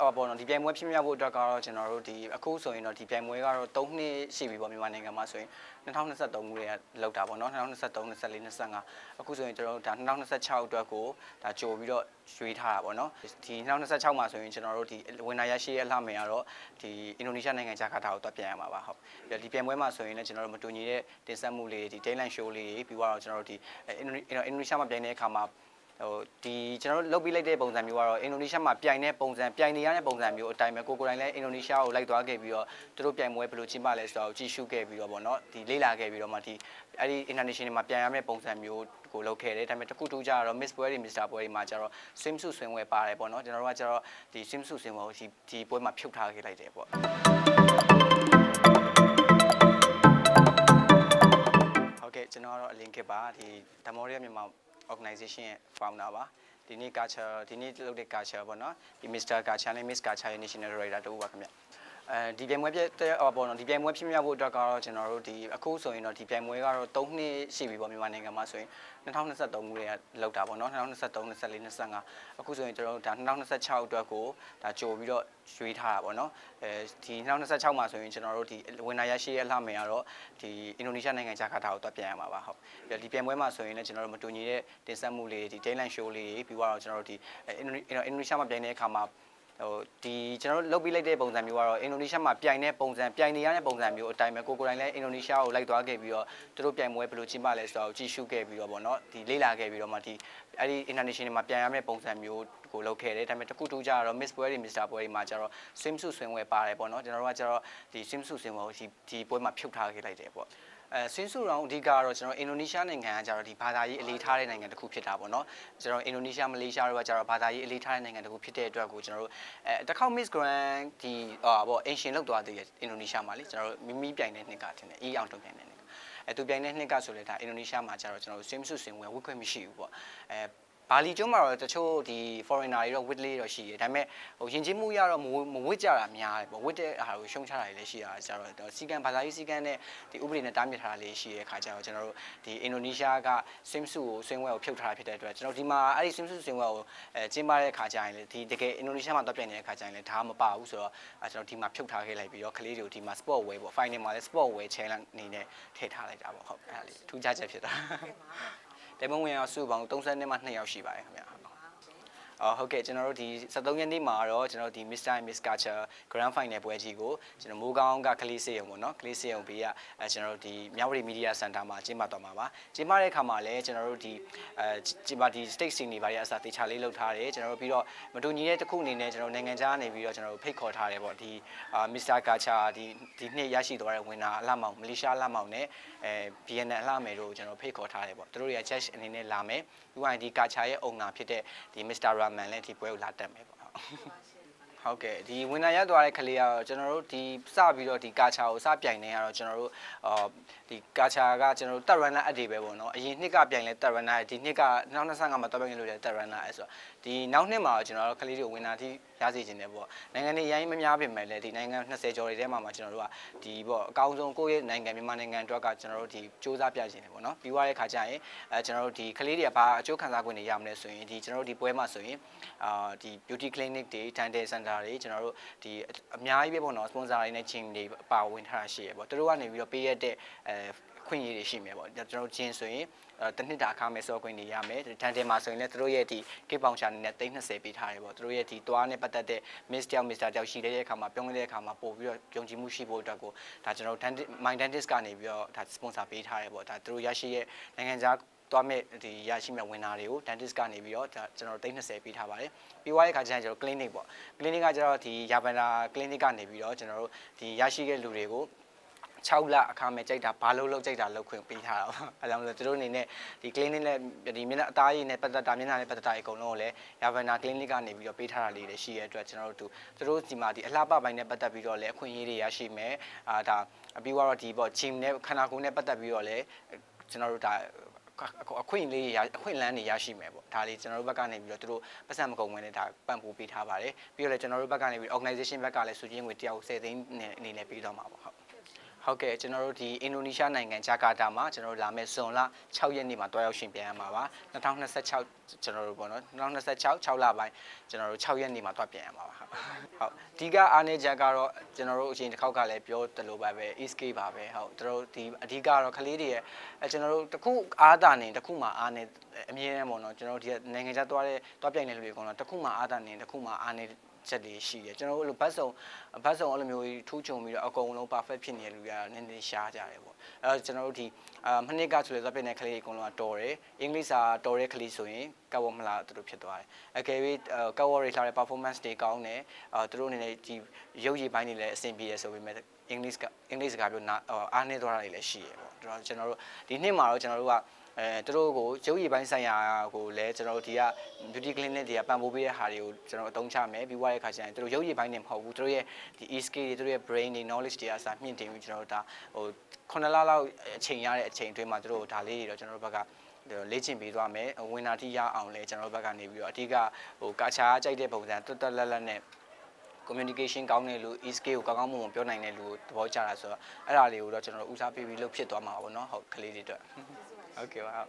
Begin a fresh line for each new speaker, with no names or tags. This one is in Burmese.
ဟောပေါ့နော်ဒီပြိုင်ပွဲဖြစ်မြောက်ဖို့အတွက်ကတော့ကျွန်တော်တို့ဒီအခုဆိုရင်တော့ဒီပြိုင်ပွဲကတော့3နှစ်ရှိပြီပေါ့မြန်မာနိုင်ငံမှာဆိုရင်2023ခုတည်းကလောက်တာပေါ့နော်2023 24 25အခုဆိုရင်ကျွန်တော်တို့ဒါ2026အတွက်ကိုဒါကြိုပြီးတော့ရွေးထားတာပေါ့နော်ဒီ2026မှာဆိုရင်ကျွန်တော်တို့ဒီဝင်နာရရှိရဲ့အလှမယ်ကတော့ဒီအင်ဒိုနီးရှားနိုင်ငံဂျာကာတာကိုတွားပြန်ရမှာပါဟုတ်ပြီးတော့ဒီပြိုင်ပွဲမှာဆိုရင်လည်းကျွန်တော်တို့မတူညီတဲ့တင်ဆက်မှုလေးဒီ Dayline Show လေးတွေပြီးတော့ကျွန်တော်တို့ဒီအင်ဒိုအင်ဒိုနီးရှားမှာပြိုင်တဲ့အခါမှာ ဟိုဒီကျွန်တော်တို့လုတ်ပြီးလိုက်တဲ့ပုံစံမျိုးကတော့အင်ဒိုနီးရှားမှာပြိုင်တဲ့ပုံစံပြိုင်နေရတဲ့ပုံစံမျိုးအတိုင်းပဲကိုကိုယ်တိုင်လည်းအင်ဒိုနီးရှားကိုလိုက်သွားခဲ့ပြီးတော့သူတို့ပြိုင်ပွဲဘယ်လိုကျင်းပလဲဆိုတော့ကြည့်ရှုခဲ့ပြီးတော့ဗောနော်ဒီလေ့လာခဲ့ပြီးတော့မှဒီအဲ့ဒီ international မှာပြိုင်ရမယ့်ပုံစံမျိုးကိုလုပ်ခဲ့တယ်ဒါပေမဲ့တစ်ခုတူကြတော့ Miss ပွဲတွေ Mr ပွဲတွေမှာကျတော့ swim suit ဆွင်ဝယ်ပါတယ်ဗောနော်ကျွန်တော်တို့ကကျတော့ဒီ swim suit ဆွင်ဝယ်ကိုဒီဒီပွဲမှာဖြုတ်ထားခဲ့လိုက်တယ်ဗောဟုတ်ကဲ့ကျွန်တော်ကတော့အလင်းခစ်ပါဒီ Demoria မြန်မာ organization ရဲ့ founder ပါဒီနေ့ culture ဒီနေ့လုပ်တဲ့ culture ပေါ့နော်ဒီ Mr. Culture နဲ့ Miss Culture ရဲ့ national director တူပါခင်ဗျ အဲဒီပြိုင်ပွဲပြတဲ့ဟောပေါ့နော်ဒီပြိုင်ပွဲဖြစ်မြောက်ဖို့အတွက်ကတော့ကျွန်တော်တို့ဒီအခုဆိုရင်တော့ဒီပြိုင်ပွဲကတော့3နှစ်ရှိပြီပေါ့မြန်မာနိုင်ငံမှာဆိုရင်2023ခုတည်းကလောက်တာပေါ့နော်2023 24 25အခုဆိုရင်ကျွန်တော်တို့ဒါ2026အတွက်ကိုဒါကြိုပြီးတော့ရွေးထားတာပေါ့နော်အဲဒီ2026မှာဆိုရင်ကျွန်တော်တို့ဒီဝင်နာရရှိရဲ့အလှမယ်ကတော့ဒီအင်ဒိုနီးရှားနိုင်ငံဂျာကာတာကိုတွားပြန်ရမှာပါဟုတ်ပြီးတော့ဒီပြိုင်ပွဲမှာဆိုရင်လည်းကျွန်တော်တို့မတူညီတဲ့တင်ဆက်မှုလေးဒီ Dayline Show လေးတွေပြီးတော့ကျွန်တော်တို့ဒီအင်ဒိုအင်ဒိုနီးရှားမှာပြိုင်တဲ့အခါမှာ ဟိုဒီကျွန်တော်တို့လုတ်ပြီးလိုက်တဲ့ပုံစံမျိုးကတော့အင်ဒိုနီးရှားမှာပြိုင်တဲ့ပုံစံပြိုင်နေရတဲ့ပုံစံမျိုးအတိုင်းပဲကိုကိုယ်တိုင်လည်းအင်ဒိုနီးရှားကိုလိုက်သွားခဲ့ပြီးတော့သူတို့ပြိုင်ပွဲဘယ်လိုကျင်းပလဲဆိုတော့ကြည့်ရှုခဲ့ပြီးတော့ဗောနော်ဒီလေ့လာခဲ့ပြီးတော့မှဒီအဲ့ဒီ international မှာပြိုင်ရမယ့်ပုံစံမျိုးကိုလုပ်ခဲ့တယ်ဒါပေမဲ့တစ်ခုတူကြတော့ Miss ပွဲတွေ Mr ပွဲတွေမှာကျတော့ swim suit ဆွင်ဝယ်ပါတယ်ဗောနော်ကျွန်တော်တို့ကကျတော့ဒီ swim suit ဆွင်ဝယ်ကိုဒီဒီပွဲမှာဖြုတ်ထားခဲ့လိုက်တယ်ဗော အဲဆွင်းစုတော့အဓိကကတော့ကျွန်တော်အင်ဒိုနီးရှားနိုင်ငံကကျတော့ဒီဘာသာရေးအလေးထားတဲ့နိုင်ငံတစ်ခုဖြစ်တာပေါ့နော်ကျွန်တော်အင်ဒိုနီးရှားမလေးရှားတို့ကကျတော့ဘာသာရေးအလေးထားတဲ့နိုင်ငံတစ်ခုဖြစ်တဲ့အတွက်ကိုကျွန်တော်တို့အဲတစ်ခေါက် Miss Grand ဒီဟာပေါ့အင်ရှင်လောက်သွားသေးတယ်အင်ဒိုနီးရှားမှာလေကျွန်တော်တို့မိမိပြိုင်တဲ့နှစ်ကတင်တယ်အေးအောင်တုံပြိုင်တဲ့နှစ်ကအဲသူပြိုင်တဲ့နှစ်ကဆိုလေဒါအင်ဒိုနီးရှားမှာကျတော့ကျွန်တော်တို့ swim suit ဆွင်ဝယ်ဝတ်ခွင့်မရှိဘူးပေါ့အဲ ဘာလီကျွန်းမှာတော့တချို့ဒီ foreigner တွေတော့ wit လေးတော့ရှိတယ်ဒါပေမဲ့ဟိုယဉ်ကျေးမှုရတော့မဝမဝစ်ကြတာများတယ်ပေါ့ဝစ်တဲ့ဟာကိုရှုံချတာတွေလည်းရှိတာကျတော့စီကံဘာသာရေးစီကံနဲ့ဒီဥပဒေနဲ့တားမြစ်ထားတာလေးရှိတဲ့ခါကျတော့ကျွန်တော်တို့ဒီအင်ဒိုနီးရှားက swim suit ကို swim wear ကိုဖြုတ်ထားတာဖြစ်တဲ့အတွက်ကျွန်တော်ဒီမှာအဲ့ဒီ swim suit swim wear ကိုအဲကျင်းပတဲ့ခါကျရင်လေဒီတကယ်အင်ဒိုနီးရှားမှာတော့ပြင်နေတဲ့ခါကျရင်လေဒါမပါဘူးဆိုတော့အဲကျွန်တော်ဒီမှာဖြုတ်ထားခဲ့လိုက်ပြီးတော့ကလေးတွေကိုဒီမှာ sport wear ပေါ့ final မှာလည်း sport wear challenge အနေနဲ့ထည့်ထားလိုက်တာပေါ့ဟုတ်အဲ့ဒါလေးထူးခြားချက်ဖြစ်တာ တေမုံဝင်အောင်စုပေါင်း30နှစ်မှ2ယောက်ရှိပါတယ်ခင်ဗျာအော် ဟုတ်ကဲ့ကျွန်တော်တို့ဒီ73ရက်နေ့မှာတော့ကျွန်တော်တို့ဒီ Mr. and Miss Culture Grand Final ပွဲကြီးကိုကျွန်တော်မိုးကောင်းကကလေးစေရုံပေါ့နော်ကလေးစေရုံဘေးကအဲကျွန်တော်တို့ဒီမြဝတီ Media Center မှာကျင်းပသွားမှာပါကျင်းပတဲ့အခါမှာလည်းကျွန်တော်တို့ဒီအဲကျင်းပဒီ state scene တွေဘာတွေအစားတေချာလေးလုပ်ထားတယ်ကျွန်တော်တို့ပြီးတော့မတူညီတဲ့တစ်ခုအနေနဲ့ကျွန်တော်နိုင်ငံခြားနေပြီးတော့ကျွန်တော်တို့ဖိတ်ခေါ်ထားတယ်ပေါ့ဒီအာ Mr. Culture ဒီဒီနှစ်ရရှိသွားတဲ့ဝင်နာအလှမောင်မလေးရှားအလှမောင်နဲ့အဲ BNN အလှမယ်တို့ကျွန်တော်ဖိတ်ခေါ်ထားတယ်ပေါ့သူတို့တွေက judge အနေနဲ့လာမယ်ပြီးရင်ဒီ Culture ရဲ့ owner ဖြစ်တဲ့ဒီ Mr. Rahman လည်းဒီပွဲကိုလာတက်မယ်ပေါ့ ဟုတ်ကဲ့ဒီဝင်နာရသွားတဲ့ကလေးကတော့ကျွန်တော်တို့ဒီစပြီးတော့ဒီကာချာကိုစပြိုင်နေရတော့ကျွန်တော်တို့အာဒီကာချာကကျွန်တော်တို့တက်ရန်နာအပ်တွေပဲပေါ့နော်အရင်နှစ်ကပြိုင်လဲတက်ရန်နာဒီနှစ်က2025မှာတက်ပြိုင်လို့လဲတက်ရန်နာအဲဆိုတော့ဒီနောက်နှစ်မှာတော့ကျွန်တော်တို့ကလေးတွေကိုဝင်နာထိရစေခြင်းတယ်ပေါ့နိုင်ငံတွေရိုင်းမများပြင်မဲ့လဲဒီနိုင်ငံ20ကျော်တွေထဲမှာမှာကျွန်တော်တို့ကဒီပေါ့အကောင်းဆုံးကိုယ့်ရဲ့နိုင်ငံမြန်မာနိုင်ငံအတွက်ကကျွန်တော်တို့ဒီစူးစမ်းပြခြင်းတယ်ပေါ့နော်ပြီးသွားတဲ့ခါကျရင်အဲကျွန်တော်တို့ဒီကလေးတွေကဘာအကျိုးခံစား권တွေရမလဲဆိုရင်ဒီကျွန်တော်တို့ဒီပွဲမှာဆိုရင်အာဒီ beauty clinic တွေ dental center တွေကျွန်တော်တို့ဒီအများကြီးပဲပေါ့နော် sponsor တွေနဲ့ချင်းတွေပါဝင်ထားတာရှိရပေါ့သူတို့ကနေပြီးတော့ပေးရတဲ့အဲခွင့်ရည်တွေရှိမယ်ပေါ့ကျွန်တော်တို့ချင်းဆိုရင်အဲတစ်နှစ်တာအခမဲ့စောခွင့်တွေရမယ်တန်တယ်မှာဆိုရင်လည်းသူတို့ရဲ့ဒီကိပောင်ချာနေနဲ့320ပေးထားတယ်ပေါ့သူတို့ရဲ့ဒီသွားနဲ့ပတ်သက်တဲ့ miss တယောက် mister တယောက်ရှိတဲ့အခါမှာပြုံးတဲ့အခါမှာပို့ပြီးတော့ယုံကြည်မှုရှိဖို့အတွက်ကိုဒါကျွန်တော် dentist my dentist ကနေပြီးတော့ဒါ sponsor ပေးထားတယ်ပေါ့ဒါသူတို့ရရှိရဲ့နိုင်ငံခြား သွားမဲ့ဒီရရှိမဲ့ဝင်နာတွေကို dentist ကနေပြီးတော့ဒါကျွန်တော်320ပေးထားပါတယ်ပြီးသွားတဲ့အခါကျရင်ကျွန်တော် clinic ပေါ့ clinic ကကျတော့ဒီယာဗန်ဒါ clinic ကနေပြီးတော့ကျွန်တော်တို့ဒီရရှိတဲ့လူတွေကို6လအခါမဲ့ကြိုက်တာဘာလို့လောက်ကြိုက်တာလောက်ခွင့်ပေးထားတာပေါ့အဲကြောင့်မို့လို့သူတို့အနေနဲ့ဒီ clinic နဲ့ဒီမျက်နှာအသားရည်နဲ့ပတ်သက်တာမျက်နှာနဲ့ပတ်သက်တာအကုန်လုံးကိုလည်း Yavana clinic ကနေပြီးတော့ပေးထားတာလေးတွေရှိရတဲ့အတွက်ကျွန်တော်တို့သူတို့ဒီမှာဒီအလှပပိုင်းနဲ့ပတ်သက်ပြီးတော့လည်းအခွင့်အရေးတွေရရှိမယ်အာဒါပြီးတော့ဒီပေါ့ gym နဲ့ခန္ဓာကိုယ်နဲ့ပတ်သက်ပြီးတော့လည်းကျွန်တော်တို့ဒါ အခွင့်အရေးရအခွင့်အလန်းတွေရရှိမယ်ပေါ့ဒါလေးကျွန်တော်တို့ဘက်ကနေပြီးတော့သူတို့ပတ်စံမကုန်ဝင်နဲ့ဒါပံ့ပိုးပေးထားပါတယ်ပြီးတော့လည်းကျွန်တော်တို့ဘက်ကနေပြီး organization ဘက်ကလည်းစုချင်းငွေတယောက်10သိန်းနဲ့အနေနဲ့ပေးတော့မှာပေါ့ဟုတ် ဟုတ်ကဲ့ကျွန်တော်တို့ဒီအင်ဒိုနီးရှားနိုင်ငံဂျာကာတာမှာကျွန်တော်တို့လာမယ့်ဇွန်လ6ရက်နေ့မှာတွားရောက်ရှင်ပြန်ရမှာပါ2026ကျွန်တော်တို့ပေါ့နော်2026 6လပိုင်းကျွန်တော်တို့6ရက်နေ့မှာတွားပြန်ရမှာပါဟုတ်ဟုတ်အဓိကအားနေချက်ကတော့ကျွန်တော်တို့အချိန်တစ်ခေါက်ကလည်းပြောတယ်လို့ပါပဲ ESK ပါပဲဟုတ်ကျွန်တော်တို့ဒီအဓိကကတော့ကလေးတွေရဲ့အဲကျွန်တော်တို့တစ်ခုအားတာနေတစ်ခုမှအားနေအမြဲတမ်းပေါ့နော်ကျွန်တော်တို့ဒီနိုင်ငံခြားသွားတဲ့တွားပြိုင်တဲ့လူတွေကတော့တစ်ခုမှအားတာနေတစ်ခုမှအားနေ ချက်တွေရှိတယ်ကျွန်တော်တို့အဲ့လိုဘတ်စုံဘတ်စုံအဲ့လိုမျိုးကြီးထူးချွန်ပြီးတော့အကုန်လုံး perfect ဖြစ်နေတဲ့လူတွေကနည်းနည်းရှားကြတယ်ပေါ့အဲ့တော့ကျွန်တော်တို့ဒီအာမနှစ်ကဆိုလေသွားပြနေတဲ့ကလေးတွေအကုန်လုံးကတော်တယ်အင်္ဂလိပ်စာတော်တဲ့ကလေးဆိုရင်ကပ်ဝမလားသူတို့ဖြစ်သွားတယ်အကယ်၍ကပ်ဝရီလာတဲ့ performance တွေကောင်းတယ်အာသူတို့အနေနဲ့ဒီရုပ်ရည်ပိုင်းတွေလည်းအဆင်ပြေရဆိုပေမဲ့အင်္ဂလိပ်ကအင်္ဂလိပ်စကားပြောနာအားနေသွားတာတွေလည်းရှိရပေါ့ကျွန်တော်ကျွန်တော်တို့ဒီနှစ်မှာတော့ကျွန်တော်တို့က အဲသူတို့ကိုရုပ်ရည်ပိုင်းဆိုင်ရာကိုလည်းကျွန်တော်တို့ဒီက beauty clinic တွေကပံ့ပိုးပေးတဲ့ဟာတွေကိုကျွန်တော်အသုံးချမယ်ပြီးွားတဲ့အခါကျရင်သူတို့ရုပ်ရည်ပိုင်းတွေမဟုတ်ဘူးသူတို့ရဲ့ဒီ e skill တွေသူတို့ရဲ့ brain တွေ knowledge တွေအစားမြင့်တင်ပြီးကျွန်တော်တို့ဒါဟို9လလောက်အချိန်ရတဲ့အချိန်အတွင်းမှာသူတို့ဒါလေးတွေတော့ကျွန်တော်တို့ဘက်ကလေ့ကျင့်ပေးသွားမယ်ဝင်နာတိရအောင်လဲကျွန်တော်တို့ဘက်ကနေပြီးတော့အဓိကဟိုကာချာကြိုက်တဲ့ပုံစံတွတ်တွတ်လက်လက်နဲ့ communication ကောင်းတဲ့လူ e skill ကိုကောင်းကောင်းမွန်မွန်ပြောနိုင်တဲ့လူကိုသဘောကျတာဆိုတော့အဲ့ဒါလေးကိုတော့ကျွန်တော်တို့ဦးစားပေးပြီးလုပ်ဖြစ်သွားမှာပေါ့နော်ဟုတ်ကလေးတွေအတွက် Okay, wow.